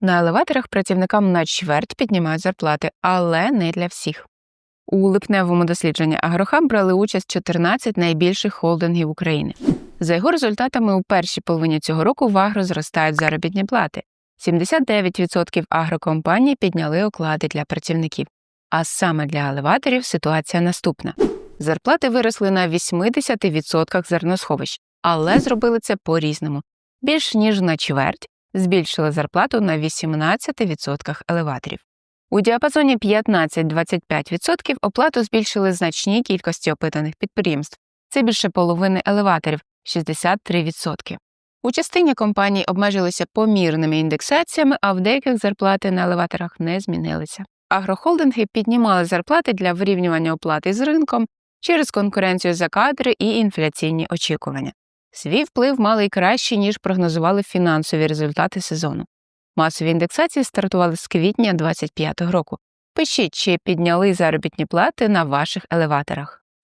На елеваторах працівникам на чверть піднімають зарплати, але не для всіх. У липневому дослідженні Агрохаб брали участь 14 найбільших холдингів України. За його результатами, у першій половині цього року в агро зростають заробітні плати. 79% агрокомпаній підняли оклади для працівників. А саме для елеваторів ситуація наступна: зарплати виросли на 80% зерносховищ, але зробили це по-різному. Більш ніж на чверть збільшили зарплату на 18% елеваторів. У діапазоні 15-25% оплату збільшили значній кількості опитаних підприємств. Це більше половини елеваторів 63%. У частині компаній обмежилися помірними індексаціями, а в деяких зарплати на елеваторах не змінилися. Агрохолдинги піднімали зарплати для вирівнювання оплати з ринком через конкуренцію за кадри і інфляційні очікування. Свій вплив мали й краще, ніж прогнозували фінансові результати сезону. Масові індексації стартували з квітня 2025 року. Пишіть, чи підняли заробітні плати на ваших елеваторах.